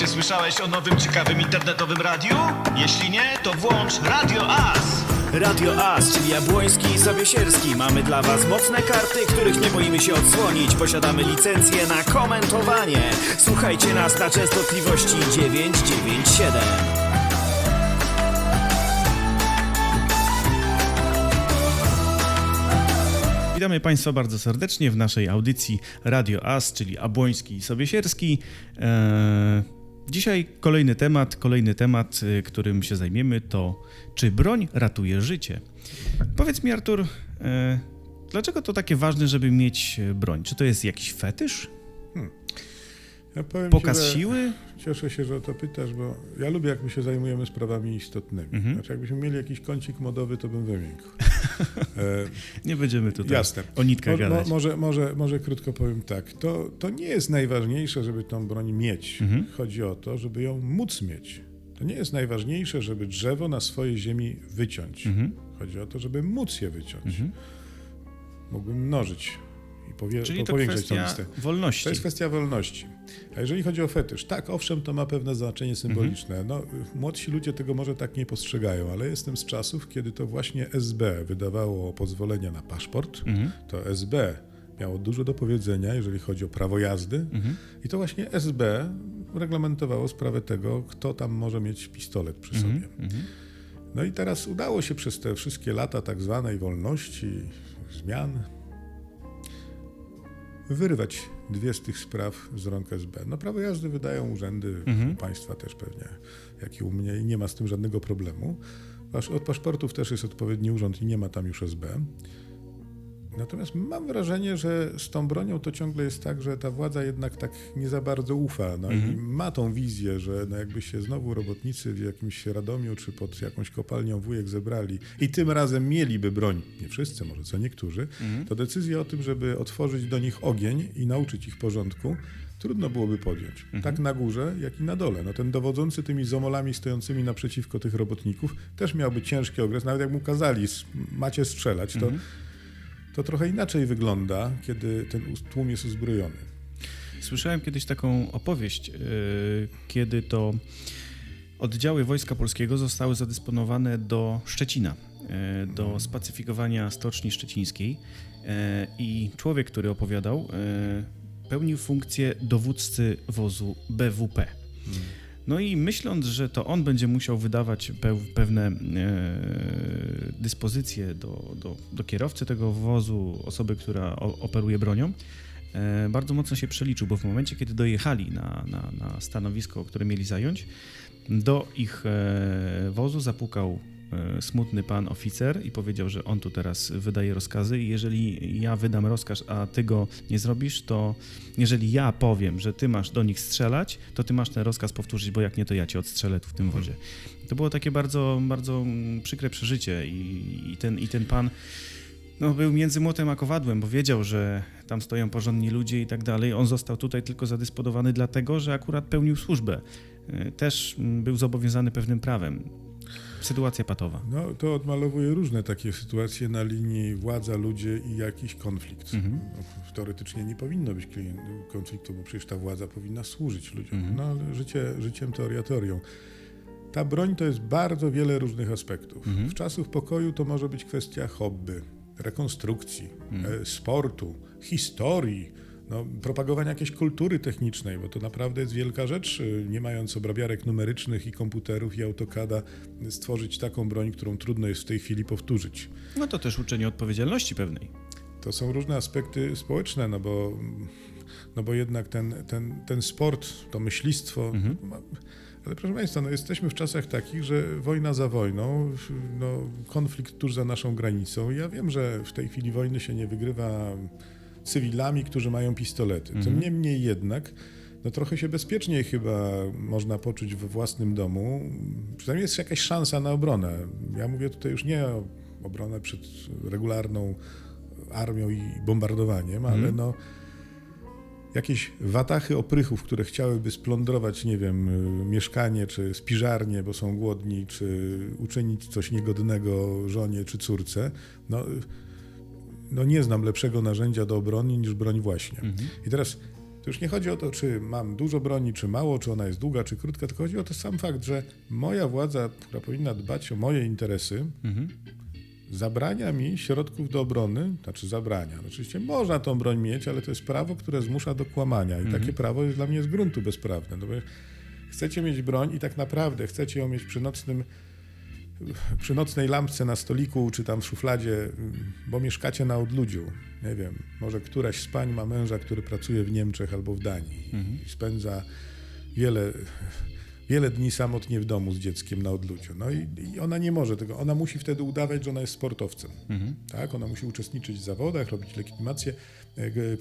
Czy słyszałeś o nowym ciekawym internetowym radiu? Jeśli nie, to włącz Radio As. Radio As, czyli Jabłoński i Sobiesierski. Mamy dla Was mocne karty, których nie boimy się odsłonić. Posiadamy licencję na komentowanie. Słuchajcie nas na częstotliwości 997. Witamy Państwa bardzo serdecznie w naszej audycji Radio As, czyli Abłoński i Sobiesierski. Eee, dzisiaj kolejny temat, kolejny temat, y, którym się zajmiemy to czy broń ratuje życie. Powiedz mi Artur, e, dlaczego to takie ważne, żeby mieć e, broń? Czy to jest jakiś fetysz? Ja Pokaz ci, siły? Cieszę się, że o to pytasz, bo ja lubię, jak my się zajmujemy sprawami istotnymi. Mhm. Znaczy, jakbyśmy mieli jakiś kącik modowy, to bym wymiękł. E, Nie będziemy tutaj Jasne. o nitkach mo, mo, może, może, może krótko powiem tak. To, to nie jest najważniejsze, żeby tą broń mieć. Mhm. Chodzi o to, żeby ją móc mieć. To nie jest najważniejsze, żeby drzewo na swojej ziemi wyciąć. Mhm. Chodzi o to, żeby móc je wyciąć. Mhm. Mógłbym mnożyć i powie, Czyli to powiększać tą listę. wolności. To jest kwestia wolności. A jeżeli chodzi o fetysz, tak, owszem, to ma pewne znaczenie symboliczne. No, młodsi ludzie tego może tak nie postrzegają, ale jestem z czasów, kiedy to właśnie SB wydawało pozwolenia na paszport. Mhm. To SB miało dużo do powiedzenia, jeżeli chodzi o prawo jazdy. Mhm. I to właśnie SB reglamentowało sprawę tego, kto tam może mieć pistolet przy sobie. Mhm. Mhm. No i teraz udało się przez te wszystkie lata tak zwanej wolności, zmian, wyrwać dwie z tych spraw z rąk SB. No prawo jazdy wydają urzędy, Mhm. państwa też pewnie, jak i u mnie i nie ma z tym żadnego problemu. Od paszportów też jest odpowiedni urząd i nie ma tam już SB. Natomiast mam wrażenie, że z tą bronią to ciągle jest tak, że ta władza jednak tak nie za bardzo ufa. No i Mhm. ma tą wizję, że no jakby się znowu robotnicy w jakimś Radomiu czy pod jakąś kopalnią wujek zebrali i tym razem mieliby broń, nie wszyscy, może co niektórzy, Mhm. to decyzja o tym, żeby otworzyć do nich ogień i nauczyć ich porządku, trudno byłoby podjąć. Mhm. Tak na górze, jak i na dole. No ten dowodzący tymi zomolami stojącymi naprzeciwko tych robotników też miałby ciężki okres, nawet jak mu kazali, macie strzelać, to, Mhm. To trochę inaczej wygląda, kiedy ten tłum jest uzbrojony. Słyszałem kiedyś taką opowieść, yy, kiedy to oddziały Wojska Polskiego zostały zadysponowane do Szczecina, yy, do spacyfikowania Stoczni Szczecińskiej yy, i człowiek, który opowiadał, pełnił funkcję dowódcy wozu BWP. No i myśląc, że to on będzie musiał wydawać pewne e, dyspozycje do, do, do kierowcy tego wozu, osoby, która operuje bronią, e, bardzo mocno się przeliczył, bo w momencie, kiedy dojechali na, na, na stanowisko, które mieli zająć, do ich e, wozu zapukał smutny pan oficer i powiedział, że on tu teraz wydaje rozkazy i jeżeli ja wydam rozkaz, a ty go nie zrobisz, to jeżeli ja powiem, że ty masz do nich strzelać, to ty masz ten rozkaz powtórzyć, bo jak nie, to ja cię odstrzelę tu w tym wozie. To było takie bardzo, bardzo przykre przeżycie i, i, ten, i ten pan no, był między młotem a kowadłem, bo wiedział, że tam stoją porządni ludzie i tak dalej. On został tutaj tylko zadysponowany dlatego, że akurat pełnił służbę. Y, Też był zobowiązany pewnym prawem. Sytuacja patowa. No, to odmalowuje różne takie sytuacje na linii władza, ludzie i jakiś konflikt. Mhm. No, teoretycznie nie powinno być konfliktu, bo przecież ta władza powinna służyć ludziom. Mhm. No ale życie, życiem teoria teorią. Ta broń to jest bardzo wiele różnych aspektów. Mhm. W czasów pokoju to może być kwestia hobby, rekonstrukcji, Mhm. e, sportu, historii, no, propagowania jakiejś kultury technicznej, bo to naprawdę jest wielka rzecz, e, nie mając obrabiarek numerycznych i komputerów i AutoCADa, stworzyć taką broń, którą trudno jest w tej chwili powtórzyć. No to też uczenie odpowiedzialności pewnej. To są różne aspekty społeczne, no bo, no bo jednak ten, ten, ten sport, to myślistwo. Mhm. Ale proszę Państwa, no jesteśmy w czasach takich, że wojna za wojną, no, konflikt tuż za naszą granicą. Ja wiem, że w tej chwili wojny się nie wygrywa cywilami, którzy mają pistolety. Mhm. Tym niemniej jednak, no trochę się bezpieczniej chyba można poczuć we własnym domu. Przynajmniej jest jakaś szansa na obronę. Ja mówię tutaj już nie o obronę przed regularną armią i bombardowaniem, ale Mhm. no jakieś watachy oprychów, które chciałyby splądrować, nie wiem, mieszkanie czy spiżarnię, bo są głodni, czy uczynić coś niegodnego żonie czy córce, no, no nie znam lepszego narzędzia do obrony niż broń właśnie. Mhm. I teraz To już nie chodzi o to, czy mam dużo broni, czy mało, czy ona jest długa, czy krótka, tylko chodzi o to sam fakt, że moja władza, która powinna dbać o moje interesy, zabrania mi środków do obrony, znaczy zabrania. No Oczywiście można tą broń mieć, ale to jest prawo, które zmusza do kłamania i takie prawo jest dla mnie z gruntu bezprawne. No bo chcecie mieć broń i tak naprawdę chcecie ją mieć przy nocnym przy nocnej lampce na stoliku, czy tam w szufladzie, bo mieszkacie na odludziu. Nie wiem, może któraś z pań ma męża, który pracuje w Niemczech albo w Danii i spędza wiele, wiele dni samotnie w domu z dzieckiem na odludziu. No i, i ona nie może tego, ona musi wtedy udawać, że ona jest sportowcem. Tak? Ona musi uczestniczyć w zawodach, robić legitymację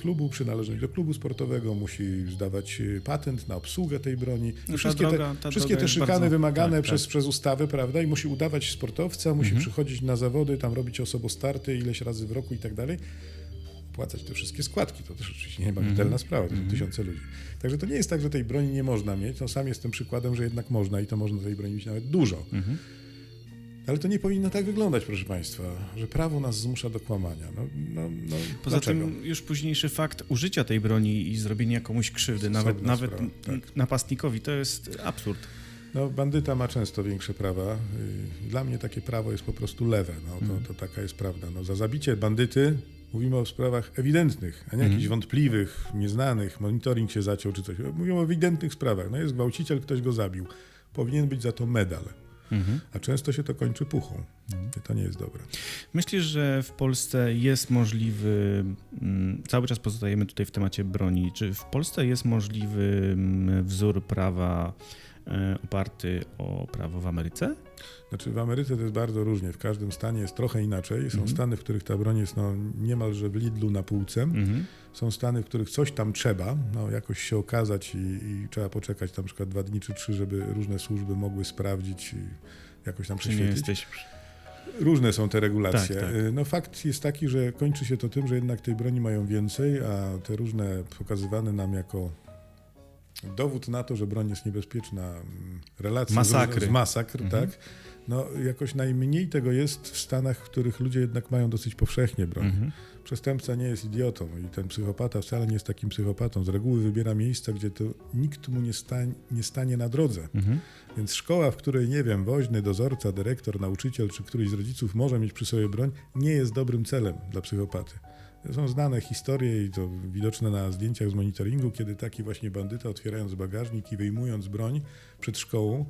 klubu, przynależność do klubu sportowego, musi zdawać e, patent na obsługę tej broni. No wszystkie droga- te, wszystkie te szykany bardzo- wymagane tak, przez, tak. przez ustawę, prawda? I musi udawać sportowca, musi Mhm. przychodzić na zawody, tam robić osobostarty ileś razy w roku i tak dalej. Płacać te wszystkie składki, to też oczywiście nie bagatelna Mhm. sprawa, to są tysiące ludzi. Także to nie jest tak, że tej broni nie można mieć. No sam jestem przykładem, że jednak można i to można tej broni mieć nawet dużo. Mhm. Ale to nie powinno tak wyglądać, proszę Państwa, że prawo nas zmusza do kłamania. No, no, no, Poza dlaczego? tym już późniejszy fakt użycia tej broni i zrobienia komuś krzywdy, nawet, nawet sprawa, tak. napastnikowi, to jest absurd. No, bandyta ma często większe prawa. Dla mnie takie prawo jest po prostu lewe. No, to, Mhm. to taka jest prawda. No, za zabicie bandyty mówimy o sprawach ewidentnych, a nie Mhm. jakichś wątpliwych, nieznanych. Monitoring się zaciął czy coś. Mówimy o ewidentnych sprawach. No, jest gwałciciel, ktoś go zabił. Powinien być za to medal. Mhm. A często się to kończy puchą. I to nie jest dobre. Myślisz, że w Polsce jest możliwy, mm, cały czas pozostajemy tutaj w temacie broni, czy w Polsce jest możliwy mm, wzór prawa oparty o prawo w Ameryce? Znaczy w Ameryce to jest bardzo różnie. W każdym stanie jest trochę inaczej. Są Mhm. stany, w których ta broń jest no, niemalże w Lidlu na półce. Mhm. Są stany, w których coś tam trzeba, no, jakoś się okazać i, i trzeba poczekać tam na przykład dwa dni czy trzy, żeby różne służby mogły sprawdzić i jakoś tam nie prześwietlić. jesteś... Różne są te regulacje. Tak, tak. Y, No fakt jest taki, że kończy się to tym, że jednak tej broni mają więcej, a te różne pokazywane nam jako dowód na to, że broń jest niebezpieczna, mm, relacje Masakry. z masakr, Mhm. tak? No jakoś najmniej tego jest w stanach, w których ludzie jednak mają dosyć powszechnie broń. Mhm. Przestępca nie jest idiotą i ten psychopata wcale nie jest takim psychopatą. Z reguły wybiera miejsca, gdzie to nikt mu nie, stań, nie stanie na drodze. Mhm. Więc szkoła, w której, nie wiem, woźny, dozorca, dyrektor, nauczyciel czy któryś z rodziców może mieć przy sobie broń, nie jest dobrym celem dla psychopaty. Są znane historie i to widoczne na zdjęciach z monitoringu, kiedy taki właśnie bandyta, otwierając bagażnik i wyjmując broń przed szkołą,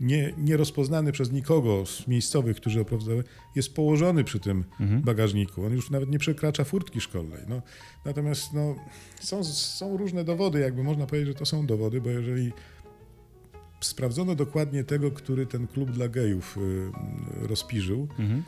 nie, nie rozpoznany przez nikogo z miejscowych, którzy opowiadały, jest położony przy tym Mhm. bagażniku. On już nawet nie przekracza furtki szkolnej. No, natomiast no, są, są różne dowody, jakby można powiedzieć, że to są dowody, bo jeżeli sprawdzono dokładnie tego, który ten klub dla gejów y, rozpiżył, Mhm.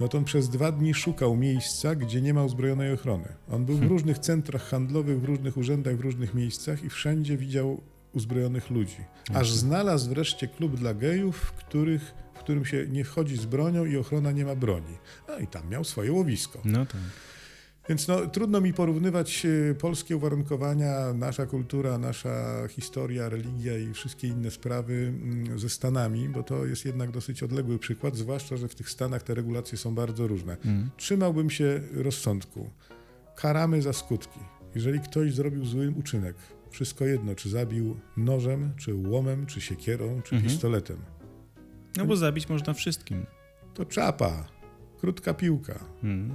No to on przez dwa dni szukał miejsca, gdzie nie ma uzbrojonej ochrony. On był w różnych centrach handlowych, w różnych urzędach, w różnych miejscach i wszędzie widział uzbrojonych ludzi. Aż znalazł wreszcie klub dla gejów, w, których, w którym się nie wchodzi z bronią i ochrona nie ma broni. No i tam miał swoje łowisko. No tak. Więc no, trudno mi porównywać e, polskie uwarunkowania, nasza kultura, nasza historia, religia i wszystkie inne sprawy mm, ze Stanami, bo to jest jednak dosyć odległy przykład, zwłaszcza, że w tych Stanach te regulacje są bardzo różne. Mhm. Trzymałbym się rozsądku. Karamy za skutki. Jeżeli ktoś zrobił zły uczynek, wszystko jedno, czy zabił nożem, czy łomem, czy siekierą, czy Mhm. pistoletem, No bo zabić można wszystkim. to czapa, krótka piłka. Mhm.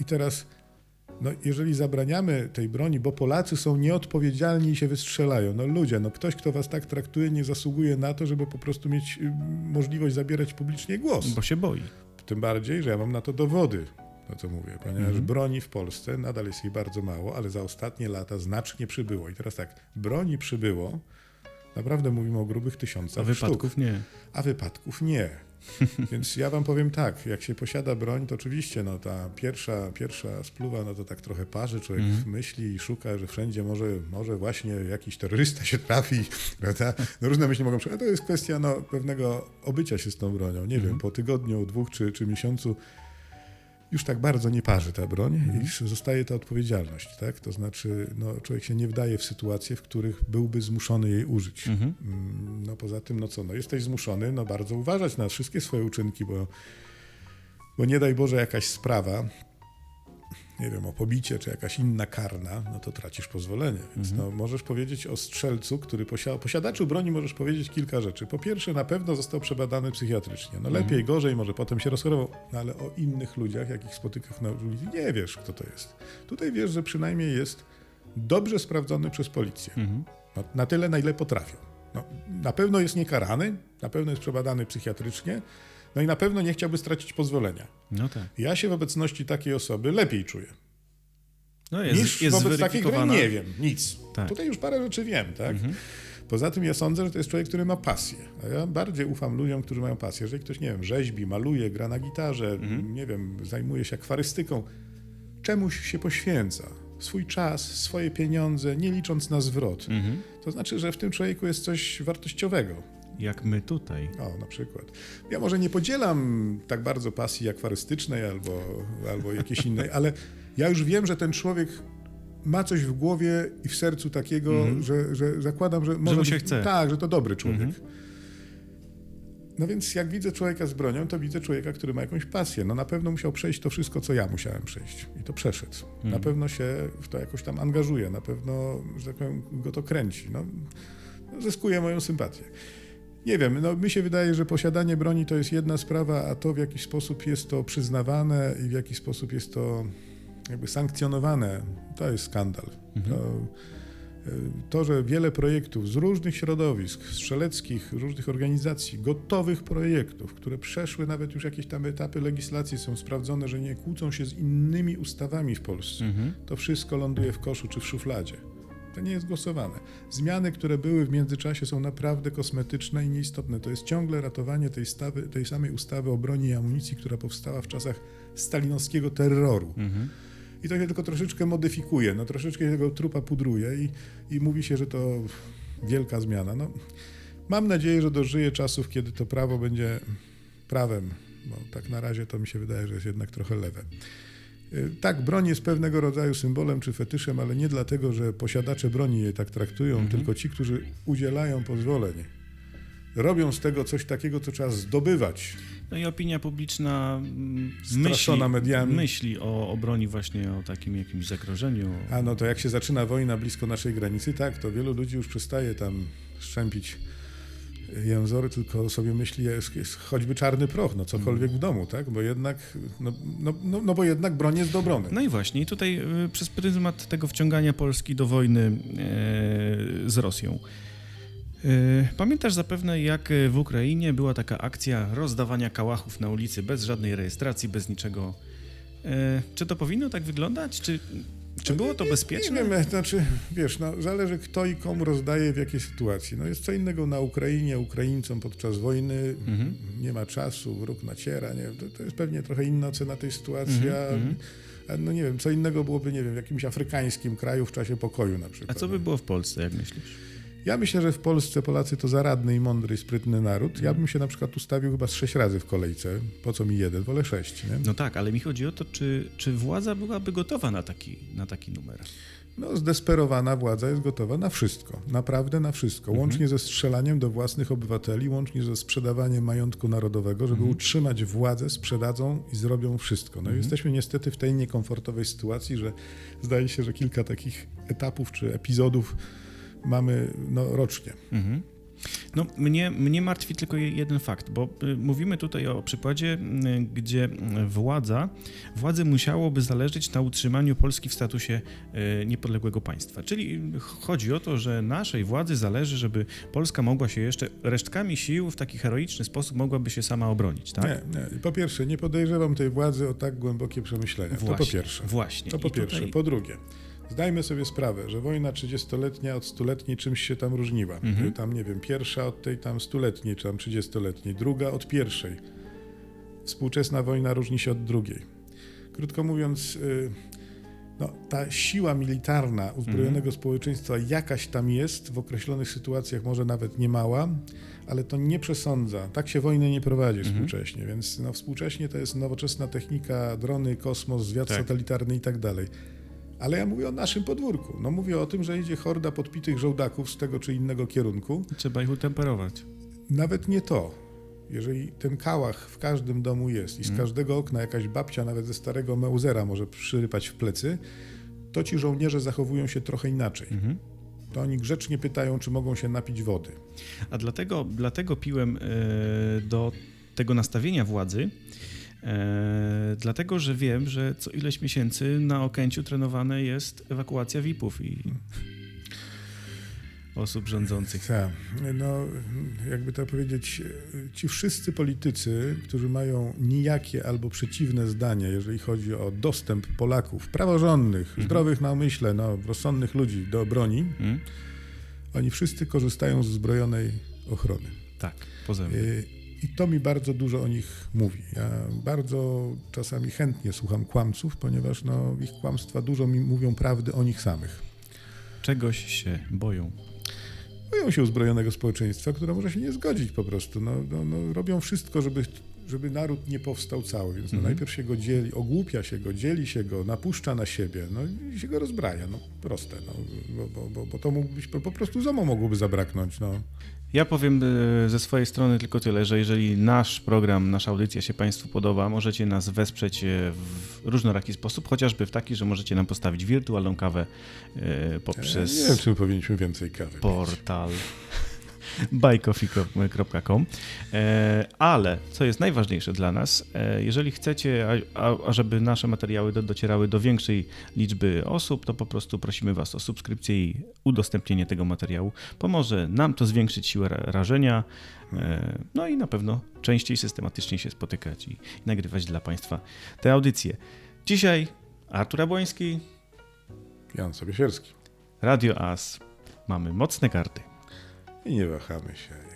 I teraz, no, jeżeli zabraniamy tej broni, bo Polacy są nieodpowiedzialni i się wystrzelają, no ludzie, no ktoś, kto was tak traktuje, nie zasługuje na to, żeby po prostu mieć y, możliwość zabierać publicznie głos. Bo się boi. Tym bardziej, że ja mam na to dowody, to co mówię, ponieważ Mhm. broni w Polsce nadal jest jej bardzo mało, ale za ostatnie lata znacznie przybyło. I teraz tak, broni przybyło, naprawdę mówimy o grubych A tysiącach wypadków sztuk, nie. a wypadków nie. Więc ja wam powiem tak, jak się posiada broń, to oczywiście no, ta pierwsza, pierwsza spluwa, no to tak trochę parzy, człowiek Mhm. myśli i szuka, że wszędzie może, może właśnie jakiś terrorysta się trafi, prawda? No, różne myśli mogą przyjść, to jest kwestia no, pewnego obycia się z tą bronią. Nie wiem, po tygodniu, dwóch czy, czy miesiącu już tak bardzo nie parzy ta broń i zostaje ta odpowiedzialność, tak? To znaczy, no, człowiek się nie wdaje w sytuacje, w których byłby zmuszony jej użyć. Mhm. Mm, No poza tym, no co, no jesteś zmuszony, no bardzo uważać na wszystkie swoje uczynki, bo, bo nie daj Boże jakaś sprawa, nie wiem, o pobicie czy jakaś inna karna, no to tracisz pozwolenie. Więc no, możesz powiedzieć o strzelcu, który posiada, posiadaczu broni możesz powiedzieć kilka rzeczy. Po pierwsze, na pewno został przebadany psychiatrycznie. No lepiej, gorzej, może potem się rozchorował, no, ale o innych ludziach, jakich spotykasz na ulicy, nie wiesz, kto to jest. Tutaj wiesz, że przynajmniej jest dobrze sprawdzony przez policję. No, na tyle, na ile potrafią. No, na pewno jest niekarany, na pewno jest przebadany psychiatrycznie, no i na pewno nie chciałby stracić pozwolenia. No tak. Ja się w obecności takiej osoby lepiej czuję. No jest, niż jest wobec takiej, której nie wiem, nic. Tak. Tutaj już parę rzeczy wiem, tak? Poza tym ja sądzę, że to jest człowiek, który ma pasję. A ja bardziej ufam ludziom, którzy mają pasję. Jeżeli ktoś, nie wiem, rzeźbi, maluje, gra na gitarze, nie wiem, zajmuje się akwarystyką, czemuś się poświęca. Swój czas, swoje pieniądze, nie licząc na zwrot. To znaczy, że w tym człowieku jest coś wartościowego. Jak my tutaj. O, na przykład. Ja może nie podzielam tak bardzo pasji akwarystycznej albo, albo jakiejś innej, ale ja już wiem, że ten człowiek ma coś w głowie i w sercu takiego, że, że zakładam, że może mu się być, chce. Tak, że to dobry człowiek. No więc jak widzę człowieka z bronią, to widzę człowieka, który ma jakąś pasję. No na pewno musiał przejść to wszystko, co ja musiałem przejść. I to przeszedł. Na pewno się w to jakoś tam angażuje. Na pewno, że tak powiem, go to kręci. No, zyskuje moją sympatię. Nie wiem, no mi się wydaje, że posiadanie broni to jest jedna sprawa, a to w jaki sposób jest to przyznawane i w jaki sposób jest to jakby sankcjonowane, to jest skandal. To, y, to, że wiele projektów z różnych środowisk, strzeleckich, różnych organizacji, gotowych projektów, które przeszły nawet już jakieś tam etapy legislacji, są sprawdzone, że nie kłócą się z innymi ustawami w Polsce, to wszystko ląduje w koszu czy w szufladzie. To nie jest głosowane. Zmiany, które były w międzyczasie, są naprawdę kosmetyczne i nieistotne. To jest ciągle ratowanie tej, stawy, tej samej ustawy o broni i amunicji, która powstała w czasach stalinowskiego terroru. I to się tylko troszeczkę modyfikuje, no troszeczkę tego trupa pudruje i, i mówi się, że to wielka zmiana. No, mam nadzieję, że dożyję czasów, kiedy to prawo będzie prawem, bo tak na razie to mi się wydaje, że jest jednak trochę lewe. Y, Tak, broń jest pewnego rodzaju symbolem czy fetyszem, ale nie dlatego, że posiadacze broni je tak traktują, tylko ci, którzy udzielają pozwoleń. Robią z tego coś takiego, co trzeba zdobywać. No i opinia publiczna mm, myśli, mediami. myśli o, o broni właśnie, o takim jakimś zagrożeniu. A no to jak się zaczyna wojna blisko naszej granicy, tak, to wielu ludzi już przestaje tam szczępić jęzory, tylko sobie myśli, jest, jest choćby czarny proch, no cokolwiek w domu, tak, bo jednak, no, no, no, no bo jednak broń jest do. No i właśnie, i tutaj y, przez pryzmat tego wciągania Polski do wojny e, z Rosją. E, Pamiętasz zapewne, jak w Ukrainie była taka akcja rozdawania kałachów na ulicy bez żadnej rejestracji, bez niczego. E, Czy to powinno tak wyglądać? Czy, czy było to bezpieczne? Nie wiem, znaczy, wiesz, no, zależy kto i komu rozdaje w jakiej sytuacji. No jest co innego na Ukrainie, Ukraińcom podczas wojny, nie ma czasu, wróg naciera, nie to, to jest pewnie trochę inna ocena tej sytuacji, a, a no nie wiem, co innego byłoby, nie wiem, w jakimś afrykańskim kraju w czasie pokoju na A przykład. co by było w Polsce, jak myślisz? Ja myślę, że w Polsce Polacy to zaradny i mądry i sprytny naród. Ja bym się na przykład ustawił chyba z sześć razy w kolejce. Po co mi jeden? Wolę sześć, nie? No tak, ale mi chodzi o to, czy, czy władza byłaby gotowa na taki, na taki numer. No, zdesperowana władza jest gotowa na wszystko. Naprawdę na wszystko. Łącznie ze strzelaniem do własnych obywateli, łącznie ze sprzedawaniem majątku narodowego, żeby utrzymać władzę, sprzedadzą i zrobią wszystko. No i jesteśmy niestety w tej niekomfortowej sytuacji, że zdaje się, że kilka takich etapów czy epizodów mamy no, rocznie. No, mnie, mnie martwi tylko je- jeden fakt, bo y, mówimy tutaj o przykładzie, y, gdzie y, władza, władzy musiałoby zależeć na utrzymaniu Polski w statusie niepodległego państwa. Czyli chodzi o to, że naszej władzy zależy, żeby Polska mogła się jeszcze resztkami sił w taki heroiczny sposób mogłaby się sama obronić, tak? Nie, nie. Po pierwsze, nie podejrzewam tej władzy o tak głębokie przemyślenia. to po pierwsze. Właśnie. To po I pierwsze. tutaj- Po drugie, zdajmy sobie sprawę, że wojna 30-letnia od stuletniej czymś się tam różniła. Mhm. Tam, nie wiem, pierwsza od tej tam stuletniej, czy tam 30-letniej, druga od pierwszej. Współczesna wojna różni się od drugiej. Krótko mówiąc, y, no, ta siła militarna uzbrojonego Mhm. społeczeństwa jakaś tam jest, w określonych sytuacjach może nawet nie mała, ale to nie przesądza. Tak się wojny nie prowadzi Mhm. współcześnie, więc no, współcześnie to jest nowoczesna technika, drony, kosmos, zwiat Tak. satelitarny i tak dalej. Ale ja mówię o naszym podwórku. No mówię o tym, że idzie horda podpitych żołdaków z tego czy innego kierunku. Trzeba ich utemperować. Nawet nie to. jeżeli ten kałach w każdym domu jest i z każdego okna jakaś babcia, nawet ze starego Meusera, może przyrypać w plecy, to ci żołnierze zachowują się trochę inaczej. To oni grzecznie pytają, czy mogą się napić wody. A dlatego, dlatego piłem e, do tego nastawienia władzy, e, dlatego że wiem, że co ileś miesięcy na Okęciu trenowane jest ewakuacja VIP-ów i osób rządzących. Tak, no jakby to powiedzieć, ci wszyscy politycy, którzy mają nijakie albo przeciwne zdanie, jeżeli chodzi o dostęp Polaków, praworządnych, zdrowych na umyśle, no, rozsądnych ludzi do broni, Mm? oni wszyscy korzystają z zbrojonej ochrony. Tak, poza tym. I to mi bardzo dużo o nich mówi. Ja bardzo czasami chętnie słucham kłamców, ponieważ no, ich kłamstwa dużo mi mówią prawdy o nich samych. Czegoś się boją. boją się uzbrojonego społeczeństwa, które może się nie zgodzić po prostu. No, no, no, robią wszystko, żeby, żeby naród nie powstał cały, więc no, Mhm. najpierw się go dzieli, ogłupia się go, dzieli się go, napuszcza na siebie, no i się go rozbraja. No proste, no, bo, bo, bo, bo to mógł być, po, po prostu ZOMO mogłoby zabraknąć. No. Ja powiem e, ze swojej strony tylko tyle, że jeżeli nasz program, nasza audycja się Państwu podoba, możecie nas wesprzeć e, w różnoraki sposób, chociażby w taki, że możecie nam postawić wirtualną kawę e, poprzez... Ja nie wiem, czy my powinniśmy więcej kawy portal buycoffee.com. E, Ale co jest najważniejsze dla nas, e, jeżeli chcecie, ażeby nasze materiały do, docierały do większej liczby osób, to po prostu prosimy Was o subskrypcję i udostępnienie tego materiału. Pomoże nam to zwiększyć siłę ra- rażenia, e, no i na pewno częściej, systematycznie się spotykać i, i nagrywać dla Państwa te audycje. Dzisiaj Artur Abłoński, Jan Sobiesierski. Radio As. Mamy mocne karty. I nie wahamy się.